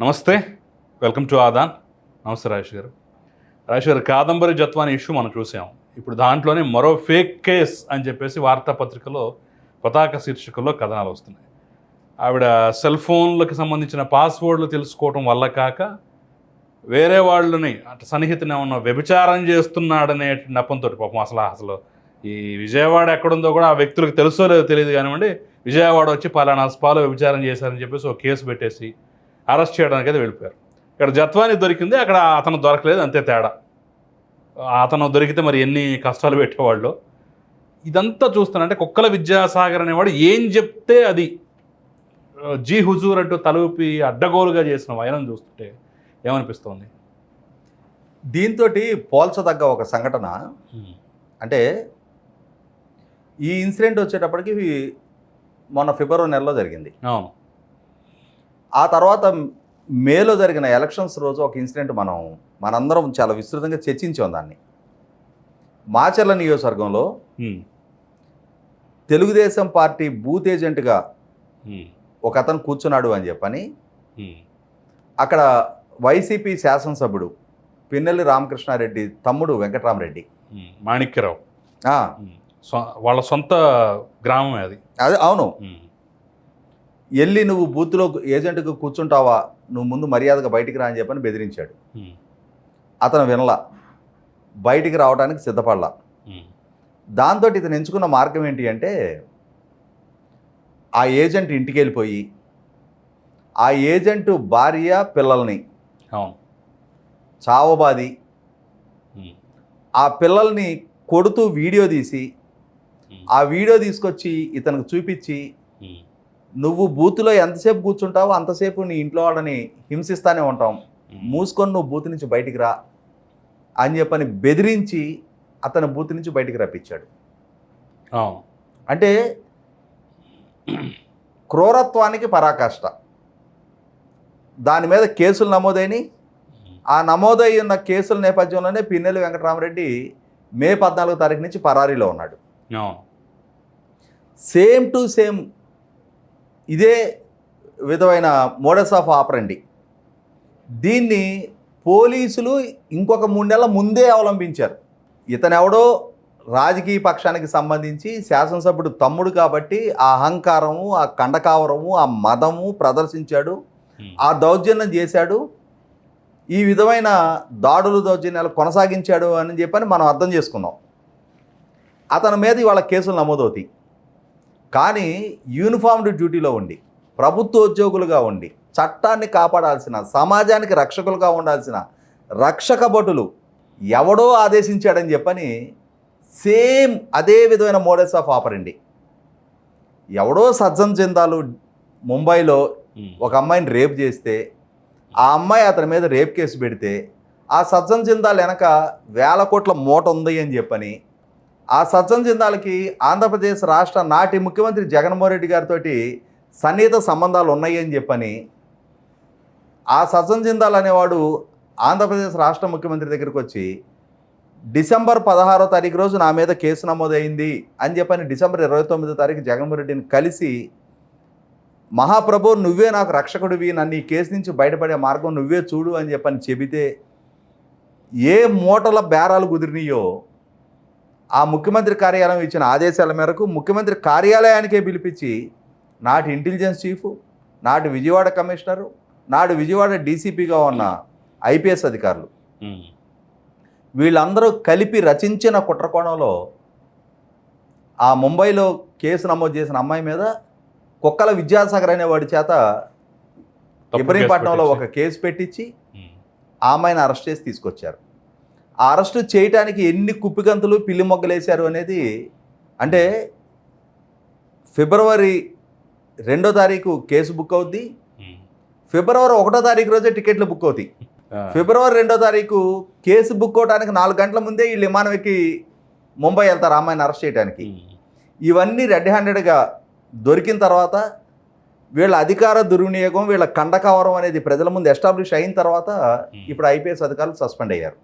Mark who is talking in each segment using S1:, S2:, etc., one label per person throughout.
S1: నమస్తే. Welcome to Aadhan. నమస్తే రాజేష్ గారు. రాజేష్ గారు కాదంబరి జత్వ అనే ఇష్యూ మనం చూసాం. ఇప్పుడు దాంట్లోనే మరో ఫేక్ కేస్ అని చెప్పేసి వార్తాపత్రికలో పతాక శీర్షికల్లో కథనాలు వస్తున్నాయి. ఆవిడ సెల్ ఫోన్లకు సంబంధించిన పాస్వర్డ్లు తెలుసుకోవటం వల్ల కాక వేరే వాళ్ళని అటు సన్నిహితుని ఏమన్నా వ్యభిచారం చేస్తున్నాడనే నెపంతో పాపం అసలు అసలు ఈ విజయవాడ ఎక్కడుందో కూడా ఆ వ్యక్తులకు తెలుసో లేదో తెలియదు కానివ్వండి విజయవాడ వచ్చి పలానా అస్పాలో వ్యభిచారం చేశారని చెప్పేసి ఒక కేసు పెట్టేసి అరెస్ట్ చేయడానికి అయితే వెళ్ళిపోయారు. ఇక్కడ జత్వాని దొరికింది అక్కడ అతను దొరకలేదు అంతే తేడా. అతను దొరికితే మరి ఎన్ని కష్టాలు పెట్టేవాళ్ళు? ఇదంతా చూస్తానంటే కుక్కల విద్యాసాగర్ అనేవాడు ఏం చెప్తే అది జీ హుజూర్ అంటూ తలూపి అడ్డగోలుగా చేసిన వైరం చూస్తుంటే ఏమనిపిస్తోంది?
S2: దీంతో పోల్చదగ్గ ఒక సంఘటన. అంటే ఈ ఇన్సిడెంట్ వచ్చేటప్పటికి మొన్న ఫిబ్రవరి నెలలో జరిగింది.
S1: అవును.
S2: ఆ తర్వాత మేలో జరిగిన ఎలక్షన్స్ రోజు ఒక ఇన్సిడెంట్ మనం మనందరం చాలా విస్తృతంగా చర్చించాం దాన్ని. మాచర్ల నియోజకవర్గంలో తెలుగుదేశం పార్టీ బూత్ ఏజెంట్గా ఒక అతను కూర్చున్నాడు అని చెప్పని అక్కడ వైసీపీ శాసనసభ్యుడు పిన్నెల్లి రామకృష్ణారెడ్డి తమ్ముడు వెంకటరామరెడ్డి.
S1: మాణిక్యరావు. వాళ్ళ సొంత గ్రామమే అది.
S2: అదే అవును. వెళ్ళి నువ్వు బూత్లో ఏజెంట్గా కూర్చుంటావా? నువ్వు ముందు మర్యాదగా బయటికి రా అని చెప్పని బెదిరించాడు. అతను వినలా. బయటికి రావడానికి సిద్ధపడలా. దాంతో ఇతను ఎంచుకున్న మార్గం ఏంటి అంటే ఆ ఏజెంట్ ఇంటికి వెళ్ళిపోయి ఆ ఏజెంట్ భార్య పిల్లల్ని చావబాది ఆ పిల్లల్ని కొడుతూ వీడియో తీసి ఆ వీడియో తీసుకొచ్చి ఇతనికి చూపించి నువ్వు బూత్లో ఎంతసేపు కూర్చుంటావో అంతసేపు నీ ఇంట్లో వాళ్ళని హింసిస్తానే ఉంటాం. మూసుకొని నువ్వు బూత్ నుంచి బయటికి రా అని చెప్పని బెదిరించి అతను బూత్ నుంచి బయటికి రప్పించాడు. అంటే క్రూరత్వానికి పరాకాష్ట. దాని మీద కేసులు నమోదైనవి ఆ నమోదై ఉన్న కేసుల నేపథ్యంలోనే పిన్నెల్లి వెంకటరామరెడ్డి మే పద్నాలుగో తారీఖు నుంచి పరారీలో ఉన్నాడు. సేమ్ టు సేమ్ ఇదే విధమైన మోడస్ ఆఫ్ ఆపరండి. దీన్ని పోలీసులు ఇంకొక మూడు నెలల ముందే అవలంబించారు. ఇతనెవడో రాజకీయ పక్షానికి సంబంధించి శాసనసభ్యుడు తమ్ముడు కాబట్టి ఆ అహంకారము ఆ కండకావరము ఆ మదము ప్రదర్శించాడు ఆ దౌర్జన్యం చేశాడు ఈ విధమైన దాడులు దౌర్జన్యాలు కొనసాగించాడు అని చెప్పని మనం అర్థం చేసుకున్నాం. అతని మీద ఇవాళ కేసులు నమోదవుతాయి. కానీ యూనిఫామ్డ్ డ్యూటీలో ఉండి ప్రభుత్వ ఉద్యోగులుగా ఉండి చట్టాన్ని కాపాడాల్సిన సమాజానికి రక్షకులుగా ఉండాల్సిన రక్షక భటులు ఎవడో ఆదేశించాడని చెప్పని సేమ్ అదే విధమైన మోడల్స్ ఆఫ్ ఆపరండి. ఎవడో సజ్జన్ జిందాలు ముంబైలో ఒక అమ్మాయిని రేప్ చేస్తే ఆ అమ్మాయి అతని మీద రేప్ కేసు పెడితే ఆ సజ్జన్ జిందాల్ వెనక వేల కోట్ల మూట ఉంది అని చెప్పని ఆ సజ్జన్ జిందాల్కి ఆంధ్రప్రదేశ్ రాష్ట్ర నాటి ముఖ్యమంత్రి జగన్మోహన్ రెడ్డి గారితో సన్నిహిత సంబంధాలు ఉన్నాయి అని చెప్పని ఆ సత్సం జిందాల్ అనేవాడు ఆంధ్రప్రదేశ్ రాష్ట్ర ముఖ్యమంత్రి దగ్గరికి వచ్చి డిసెంబర్ పదహారో తారీఖు రోజు నా మీద కేసు నమోదైంది అని చెప్పని డిసెంబర్ ఇరవై తొమ్మిదో తారీఖు జగన్మోహన్ రెడ్డిని కలిసి మహాప్రభు నువ్వే నాకు రక్షకుడివి నన్ను ఈ కేసు నుంచి బయటపడే మార్గం నువ్వే చూడు అని చెప్పని చెబితే ఏ మూటల బేరాలు కుదిరినాయో ఆ ముఖ్యమంత్రి కార్యాలయం ఇచ్చిన ఆదేశాల మేరకు ముఖ్యమంత్రి కార్యాలయానికే పిలిపించి నాటి ఇంటెలిజెన్స్ చీఫ్ నాటి విజయవాడ కమిషనరు నాడు విజయవాడ డీసీపీగా ఉన్న ఐపీఎస్ అధికారులు. వీళ్ళందరూ కలిపి రచించిన కుట్రకోణంలో ఆ ముంబైలో కేసు నమోదు చేసిన అమ్మాయి మీద కుక్కల విద్యాసాగర్ అనే వాడి చేత ఇబ్రహీంపట్నంలో ఒక కేసు పెట్టించి
S1: ఉమ్,
S2: ఆ అమ్మాయిని అరెస్ట్ చేసి తీసుకొచ్చారు. అరెస్ట్ చేయటానికి ఎన్ని కుప్పిగంతులు పిల్లి మొగ్గలేశారు అనేది అంటే ఫిబ్రవరి రెండో తారీఖు కేసు బుక్ అవుద్ది. ఫిబ్రవరి ఒకటో తారీఖు రోజే టికెట్లు బుక్ అవుతాయి ఫిబ్రవరి రెండో తారీఖు కేసు బుక్ అవడానికి నాలుగు గంటల ముందే వీళ్ళు విమానం ఎక్కి ముంబై వెళ్తారు అమ్మాయిని అరెస్ట్ చేయడానికి ఇవన్నీ రెడ్ హ్యాండెడ్గా దొరికిన తర్వాత వీళ్ళ అధికార దుర్వినియోగం వీళ్ళ కండకవరం అనేది ప్రజల ముందు ఎస్టాబ్లిష్ అయిన తర్వాత ఇప్పుడు ఐపీఎస్ అధికారులు సస్పెండ్ అయ్యారు.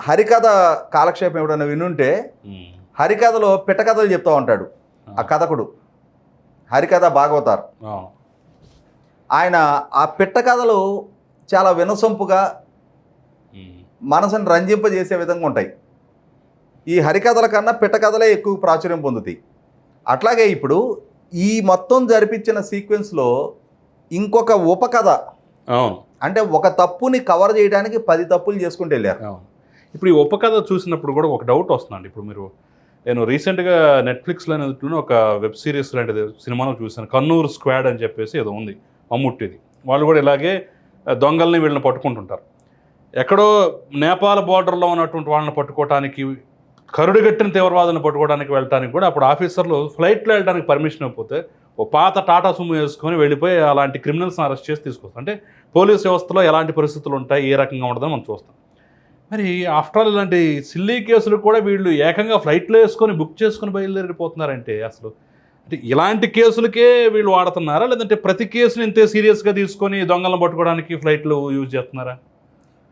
S2: హరికథ కాలక్షేపం ఎవడన్నా వినుంటే హరికథలో పిట్టకథలు చెప్తూ ఉంటాడు. ఆ. కథకుడు. హరికథ భాగవతారు. ఆయన ఆ పిట్ట కథలు చాలా వినసొంపుగా. మనసును రంజింపజేసే విధంగా ఉంటాయి. ఈ హరికథల కన్నా పిట్ట కథలే ఎక్కువ ప్రాచుర్యం పొందుతాయి. అట్లాగే ఇప్పుడు ఈ మొత్తం జరిపించిన సీక్వెన్స్లో ఇంకొక ఉపకథ అంటే ఒక తప్పుని కవర్ చేయడానికి పది తప్పులు చేసుకుంటూ వెళ్ళారు.
S1: ఇప్పుడు ఈ ఉపకథ చూసినప్పుడు కూడా ఒక డౌట్ వస్తుందండి. ఇప్పుడు మీరు నేను రీసెంట్గా నెట్ఫ్లిక్స్లో అనేది ఒక వెబ్ సిరీస్ లాంటిది సినిమాలో చూశాను. కన్నూరు స్క్వాడ్ అని చెప్పేసి ఏదో ఉంది మమ్ముట్టిది వాళ్ళు కూడా ఇలాగే దొంగల్ని వీళ్ళని పట్టుకుంటుంటారు. ఎక్కడో నేపాల్ బార్డర్లో ఉన్నటువంటి వాళ్ళని పట్టుకోవడానికి కరుడుగట్టిన తీవ్రవాదులను పట్టుకోవడానికి వెళ్ళడానికి కూడా అప్పుడు ఆఫీసర్లు ఫ్లైట్లో వెళ్ళడానికి పర్మిషన్ ఇవ్వకపోతే ఓ పాత టాటా సుమ్ము వేసుకొని వెళ్ళిపోయి అలాంటి క్రిమినల్స్ని అరెస్ట్ చేసి తీసుకొస్తాం అంటే పోలీస్ వ్యవస్థలో ఎలాంటి పరిస్థితులు ఉంటాయి ఏ రకంగా ఉండదని మనం చూస్తాం. మరి ఆఫ్టర్ ఆల్ ఇలాంటి సిల్లీ కేసులు కూడా వీళ్ళు ఏకంగా ఫ్లైట్లో వేసుకొని బుక్ చేసుకొని బయలుదేరిపోతున్నారంటే అసలు. అంటే ఇలాంటి కేసులకే వీళ్ళు వాడుతున్నారా? లేదంటే ప్రతి కేసుని ఇంతే సీరియస్గా తీసుకొని దొంగలను పట్టుకోవడానికి ఫ్లైట్లు యూజ్ చేస్తున్నారా?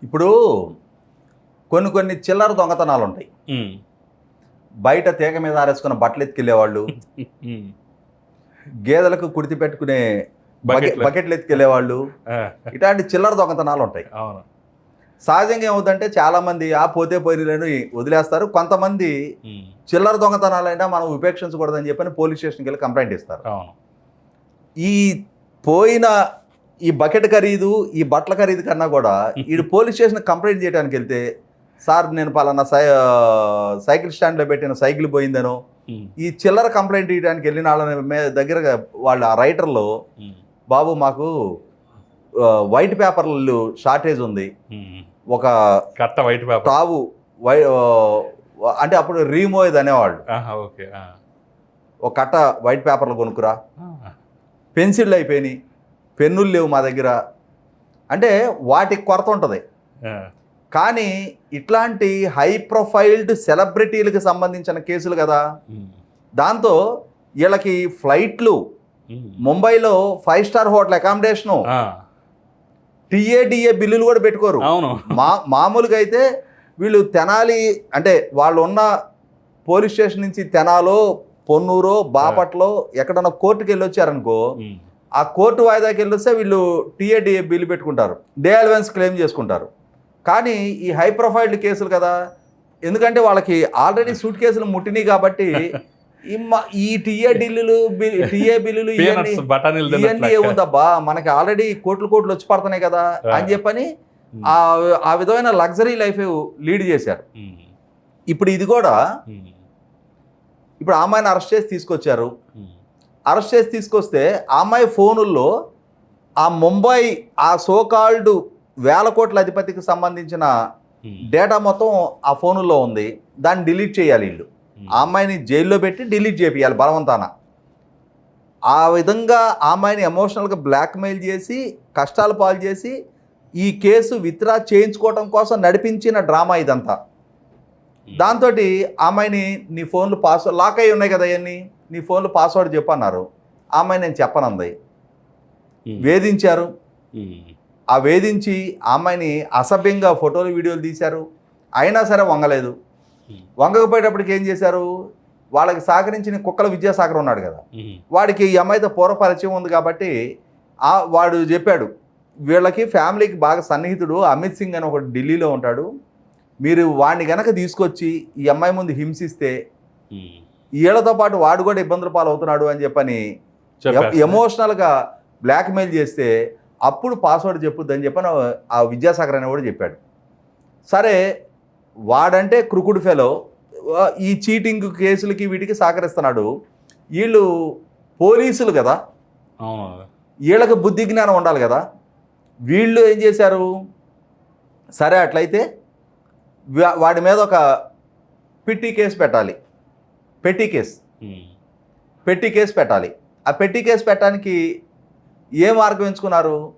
S2: ఇప్పుడు కొన్ని కొన్ని చిల్లర దొంగతనాలు ఉంటాయి. బయట తీగ మీద ఆరేసుకున్న బట్టలు ఎత్తుకెళ్ళేవాళ్ళు. గేదెలకు కుడితి పెట్టుకునే బకెట్
S1: బకెట్లు.
S2: ఎత్తుకెళ్ళేవాళ్ళు ఇట్లాంటి చిల్లర దొంగతనాలు ఉంటాయి.
S1: అవును.
S2: సహజంగా ఏమవుతుందంటే చాలామంది ఆ పోతే పోయినని వదిలేస్తారు కొంతమంది. చిల్లర దొంగతనాలైనా మనం ఉపేక్షించకూడదని చెప్పని పోలీస్ స్టేషన్కి వెళ్ళి కంప్లైంట్ ఇస్తారు
S1: అవును
S2: ఈ పోయిన ఈ బకెట్ ఖరీదు ఈ బట్టల ఖరీదు కన్నా కూడా ఈ పోలీస్ స్టేషన్ కంప్లైంట్ చేయడానికి వెళ్తే సార్ నేను పలానా సై సైకిల్ స్టాండ్లో పెట్టిన సైకిల్ పోయిందనో. ఈ చిల్లర కంప్లైంట్ ఇవ్వడానికి వెళ్ళిన వాళ్ళ దగ్గర వాళ్ళ ఆ రైటర్లో. బాబు మాకు వైట్ పేపర్లు షార్టేజ్ ఉంది. ఒక
S1: కట్ట వైట్ పేపర్
S2: తావు వై అంటే అప్పుడు రీమోయద్ అనేవాళ్ళు
S1: ఓకే.
S2: ఒక కట్ట వైట్ పేపర్లు కొనుక్కురా. పెన్సిళ్ళు అయిపోయినాయి పెన్నులు లేవు మా దగ్గర అంటే వాటికి కొరత ఉంటుంది. కానీ ఇట్లాంటి హై ప్రొఫైల్డ్ సెలబ్రిటీలకు సంబంధించిన కేసులు కదా. దాంతో వీళ్ళకి ఫ్లైట్లు. ముంబైలో five star hotel accommodation. TA DA బిల్లులు కూడా పెట్టుకోరు.
S1: అవును.
S2: మా మామూలుగా అయితే వీళ్ళు తెనాలి అంటే వాళ్ళు ఉన్న పోలీస్ స్టేషన్ నుంచి తెనాలో పొన్నూరో బాపట్లో ఎక్కడన్నా కోర్టుకి వెళ్ళి వచ్చారనుకో. ఆ కోర్టు వాయిదాకి వెళ్ళొస్తే వీళ్ళు టీఏడిఏ బిల్లు పెట్టుకుంటారు. డే అలవెన్స్ క్లెయిమ్ చేసుకుంటారు. కానీ ఈ హై ప్రొఫైల్డ్ కేసులు కదా ఎందుకంటే వాళ్ళకి ఆల్రెడీ సూట్ కేసులు ముట్టినాయి కాబట్టి ఈ టీఏ బిల్లులు టీఏ బిల్లులు ఇవన్నీ. ఏముందబ్బా మనకి ఆల్రెడీ కోట్లు కోట్లు వచ్చి పడుతున్నాయి కదా అని చెప్పని. ఆ ఆ విధమైన లగ్జరీ లైఫ్ లీడ్ చేశారు. ఇప్పుడు ఇది కూడా. ఇప్పుడు అమ్మాయిని అరెస్ట్ చేసి తీసుకొచ్చారు. అరెస్ట్ చేసి తీసుకొస్తే ఆ అమ్మాయి ఫోనుల్లో ఆ ముంబై ఆ సోకాల్డ్ వేల కోట్ల అధిపతికి సంబంధించిన. డేటా మొత్తం ఆ ఫోనుల్లో ఉంది దాన్ని డిలీట్ చేయాలి వీళ్ళు. ఆ అమ్మాయిని జైల్లో పెట్టి డిలీట్ చేపియాలి బలవంతాన. ఆ విధంగా ఆ అమ్మాయిని ఎమోషనల్గా బ్లాక్మెయిల్ చేసి కష్టాలు పాలు చేసి ఈ కేసు విత్డ్రా చేయించుకోవడం కోసం నడిపించిన డ్రామా ఇదంతా. దాంతో ఆ అమ్మాయిని నీ ఫోన్లు పాస్వర్డ్ లాక్ అయి ఉన్నాయి కదా అవన్నీ నీ ఫోన్లు పాస్వర్డ్ చెప్పు అన్నారు ఆ అమ్మాయి నేను చెప్పనంది. వేధించారు. ఆ వేధించి ఆ అమ్మాయిని అసభ్యంగా ఫోటోలు వీడియోలు తీశారు. అయినా సరే వంగలేదు. వంగకపోయేటప్పటికి ఏం చేశారు వాళ్ళకి సహకరించిన కుక్కల విద్యాసాగర్ ఉన్నాడు కదా. వాడికి ఈ అమ్మాయితో పూర్వ పరిచయం ఉంది కాబట్టి ఆ వాడు చెప్పాడు వీళ్ళకి ఫ్యామిలీకి బాగా సన్నిహితుడు అమిత్ సింగ్ అని ఒకడు ఢిల్లీలో ఉంటాడు మీరు వాడిని గనక తీసుకొచ్చి ఈ అమ్మాయి ముందు హింసిస్తే. వీళ్ళతో పాటు వాడు కూడా ఇబ్బందుల పాలవుతున్నాడు అని చెప్పని. ఎమోషనల్గా బ్లాక్మెయిల్ చేస్తే అప్పుడు పాస్వర్డ్ చెప్పుద్దని చెప్పని ఆ విద్యాసాగర్ అని కూడా చెప్పాడు సరే వాడంటే క్రుకుడు ఫెలో ఈ చీటింగ్ కేసులకి వీటికి సహకరిస్తున్నాడు. వీళ్ళు పోలీసులు కదా. వీళ్ళకి బుద్ధి జ్ఞానం ఉండాలి కదా. వీళ్ళు ఏం చేశారు? సరే అట్లయితే వాడి మీద ఒక పిట్టి కేసు పెట్టాలి. పెట్టి కేసు. పెట్టి కేసు పెట్టాలి. ఆ పెట్టి కేసు పెట్టడానికి ఏ మార్గం ఎంచుకున్నారు?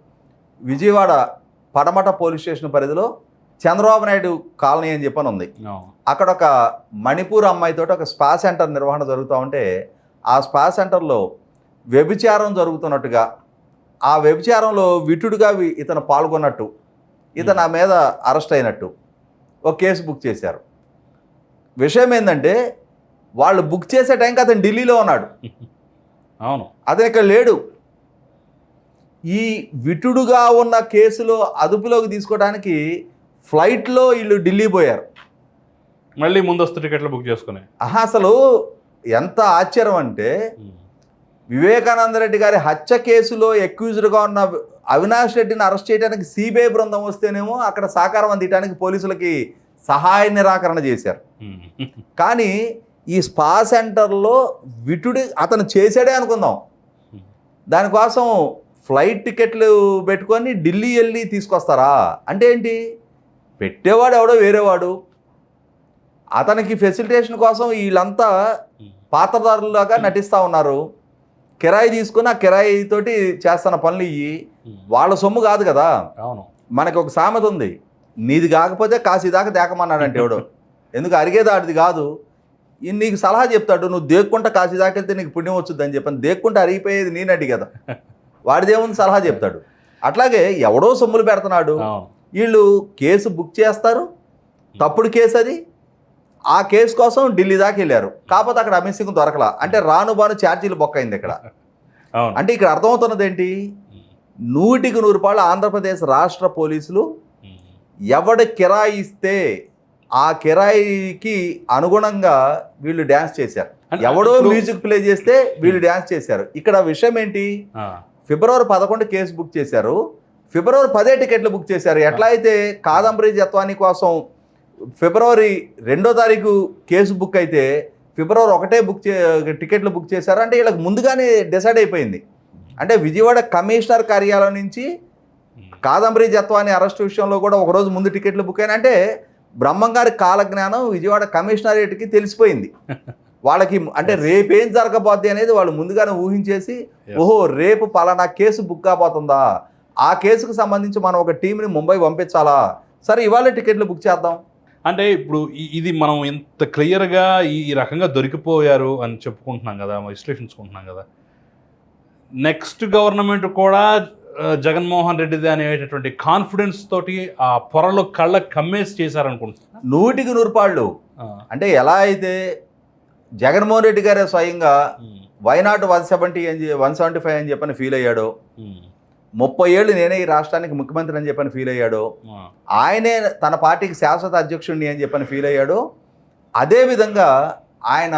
S2: విజయవాడ పడమట పోలీస్ స్టేషన్ పరిధిలో చంద్రబాబు నాయుడు కాలనీ అని చెప్పని ఉంది. అక్కడ ఒక మణిపూర్ అమ్మాయితో ఒక స్పా సెంటర్ నిర్వహణ జరుగుతూ ఉంటే ఆ స్పా సెంటర్లో వ్యభిచారం జరుగుతున్నట్టుగా ఆ వ్యభిచారంలో విటుడుగా ఇతను పాల్గొన్నట్టు ఇతను ఆ మీద అరెస్ట్ అయినట్టు ఒక కేసు బుక్ చేశారు. విషయం ఏంటంటే వాళ్ళు బుక్ చేసే టైంకి అతను ఢిల్లీలో ఉన్నాడు.
S1: అవును.
S2: అతను ఇక్కడ లేడు. ఈ విటుడుగా ఉన్న కేసులో అదుపులోకి తీసుకోవడానికి ఫ్లైట్లో వీళ్ళు ఢిల్లీ పోయారు.
S1: మళ్ళీ ముందస్తు టికెట్లు బుక్ చేసుకుని.
S2: అసలు ఎంత ఆశ్చర్యం అంటే వివేకానంద రెడ్డి గారి హత్య కేసులో ఎక్యూజ్డ్గా ఉన్న అవినాష్ రెడ్డిని అరెస్ట్ చేయడానికి సిబిఐ బృందం వస్తేనేమో అక్కడ సహకారం అందించడానికి పోలీసులకి సహాయ నిరాకరణ చేశారు. కానీ ఈ స్పా సెంటర్లో విటుడి అతను చేశాడే అనుకుందాం. దానికోసం ఫ్లైట్ టికెట్లు పెట్టుకొని ఢిల్లీ వెళ్ళి తీసుకొస్తారా? అంటే ఏంటి? పెట్టేవాడు ఎవడో వేరేవాడు. అతనికి ఫెసిలిటేషన్ కోసం వీళ్ళంతా పాత్రదారులాగా నటిస్తూ ఉన్నారు. కిరాయి తీసుకుని ఆ కిరాయి తోటి చేస్తున్న పనులు ఇవి వాళ్ళ సొమ్ము కాదు కదా.
S1: అవును.
S2: మనకి ఒక సామెత ఉంది. నీది కాకపోతే కాశీ దాకా దేకమన్నాడంటే ఎవడు. ఎందుకు అరిగేది ఆడిది కాదు నీకు సలహా చెప్తాడు నువ్వు దేక్కుంటా కాశీ దాకా వెళ్తే నీకు పుణ్యం వచ్చుద్ది అని చెప్పని దేక్కుంటే అరిగిపోయేది నేనడ్డి కదా. వాడిదేముంది సలహా చెప్తాడు. అట్లాగే ఎవడో సొమ్ములు పెడుతున్నాడు. వీళ్ళు కేసు బుక్ చేస్తారు. తప్పుడు కేసు అది. ఆ కేసు కోసం ఢిల్లీ దాకా వెళ్ళారు. కాకపోతే అక్కడ అమిత్ సింగ్ దొరకలా. అంటే రాను బాను ఛార్జీలు బొక్క అయింది ఇక్కడ. అంటే ఇక్కడ అర్థమవుతున్నది ఏంటి? నూటికి నూరు రూపాయలు ఆంధ్రప్రదేశ్ రాష్ట్ర పోలీసులు ఎవడ కిరాయి ఇస్తే ఆ కిరాయికి అనుగుణంగా వీళ్ళు డ్యాన్స్ చేశారు. ఎవడో మ్యూజిక్ ప్లే చేస్తే వీళ్ళు డ్యాన్స్ చేశారు. ఇక్కడ విషయం ఏంటి? ఫిబ్రవరి పదకొండు కేసు బుక్ చేశారు. ఫిబ్రవరి పదే టికెట్లు బుక్ చేశారు. ఎట్లా అయితే కాదంబరి జత్వాని కోసం ఫిబ్రవరి రెండో తారీఖు కేసు బుక్ అయితే ఫిబ్రవరి ఒకటే బుక్ చే టికెట్లు బుక్ చేశారు. అంటే వీళ్ళకి ముందుగానే డిసైడ్ అయిపోయింది. అంటే విజయవాడ కమిషనర్ కార్యాలయం నుంచి కాదంబరి జత్వాని అరెస్ట్ విషయంలో కూడా ఒకరోజు ముందు టికెట్లు బుక్ అయిన అంటే బ్రహ్మంగారి కాలజ్ఞానం విజయవాడ కమిషనరేట్కి తెలిసిపోయింది. వాళ్ళకి అంటే రేపేం జరగబోద్ది అనేది వాళ్ళు ముందుగానే ఊహించేసి. ఓహో రేపు పలానా కేసు బుక్ కాబోతుందా? ఆ కేసుకు సంబంధించి మనం ఒక టీంని ముంబై పంపించాలా? సరే ఇవాళ టికెట్లు బుక్ చేద్దాం.
S1: అంటే ఇప్పుడు ఇది మనం ఇంత క్లియర్గా ఈ రకంగా దొరికిపోయారు అని చెప్పుకుంటున్నాం కదా విశ్లేషించుకుంటున్నాం కదా. నెక్స్ట్ గవర్నమెంట్ కూడా జగన్మోహన్ రెడ్డిది అనేటటువంటి కాన్ఫిడెన్స్ తోటి ఆ పొరలో కళ్ళ కమ్మేసి చేశారనుకుంటున్నా
S2: నూటికి నూరుపాళ్ళు అంటే ఎలా అయితే జగన్మోహన్ రెడ్డి గారే స్వయంగా వైనాట్ వన్ సెవెంటీ అని వన్ సెవెంటీ ఫైవ్ అని చెప్పని ఫీల్ అయ్యాడు ముప్పై ఏళ్ళు నేనే ఈ రాష్ట్రానికి ముఖ్యమంత్రి అని చెప్పని ఫీల్ అయ్యాడు. ఆయనే తన పార్టీకి శాశ్వత అధ్యక్షుడిని అని చెప్పని ఫీల్ అయ్యాడు. అదేవిధంగా ఆయన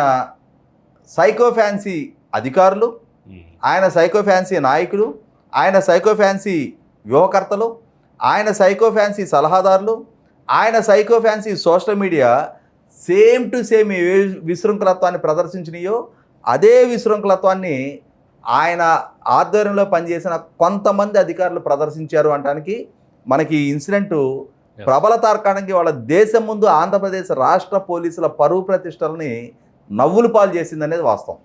S2: సైకో ఫ్యాన్సీ అధికారులు ఆయన సైకో ఫ్యాన్సీ నాయకులు ఆయన సైకో ఫ్యాన్సీ వ్యూహకర్తలు ఆయన సైకో ఫ్యాన్సీ సలహాదారులు ఆయన psycho fancy social media same to same ఏ విశృంఖలత్వాన్ని ప్రదర్శించినాయో అదే విశృంఖలత్వాన్ని ఆయన ఆధ్వర్యంలో పనిచేసిన కొంతమంది అధికారులు ప్రదర్శించారు అనడానికి మనకి ఈ ఇన్సిడెంట్ ప్రబల తార్కాణంకి వాళ్ళ దేశం ముందు ఆంధ్రప్రదేశ్ రాష్ట్ర పోలీసుల పరువు ప్రతిష్టలని నవ్వులు పాలు చేసిందనేది వాస్తవం.